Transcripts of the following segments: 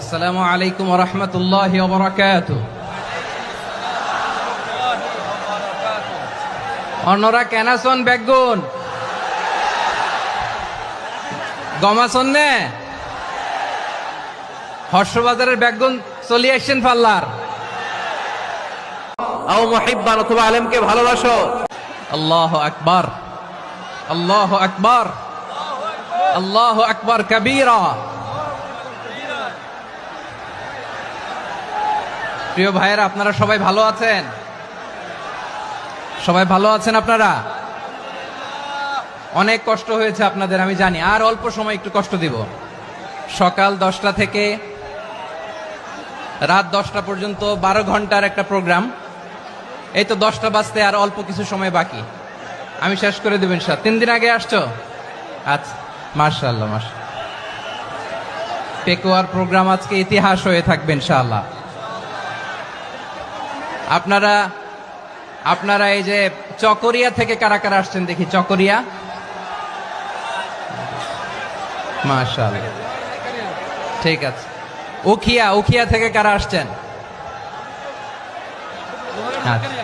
আসসালামু আলাইকুম রহমতুল্লাহ বরকাত অন্যরা কেনাসন বেগুন? গমাসন নে? হর্ষবাজারের বেগুন চলে আসছেন পাল্লার। আও মুহিব্বান অথবা আলেমকে ভালোবাসো। আল্লাহ আকবার। আল্লাহ আকবর। আল্লাহ আকবার কবীরা। প্রিয় ভাইয়েরা, আপনারা সবাই ভালো আছেন? সবাই ভালো আছেন আপনারা? অনেক কষ্ট হয়েছে আপনাদের, আমি জানি। আর অল্প সময় একটু কষ্ট দিব। সকাল দশটা থেকে রাত দশটা পর্যন্ত বারো ঘণ্টার একটা প্রোগ্রাম। এই তো দশটা বাজতে আর অল্প কিছু সময় বাকি। আমি শেষ করে দেবেন স্যার তিন দিন আগে আসছো? আচ্ছা মার্শাল্লাহ মার্শাল পেকুয়ার প্রোগ্রাম আজকে ইতিহাস হয়ে থাকবে ইনশাআল্লাহ। আপনারা আপনারা এই যে চকরিয়া থেকে কারা কারা আসছেন দেখি, চকরিয়া? মাশাল ঠিক আছে। উখিয়া উখিয়া থেকে কারা আসছেন? আচ্ছা।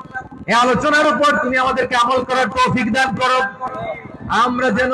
এই আলোচনার উপর তুমি আমাদেরকে আমল করার তৌফিক দান করো। আমরা যেন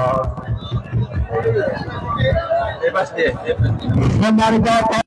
এই পাশ দিয়ে। হ্যাঁ,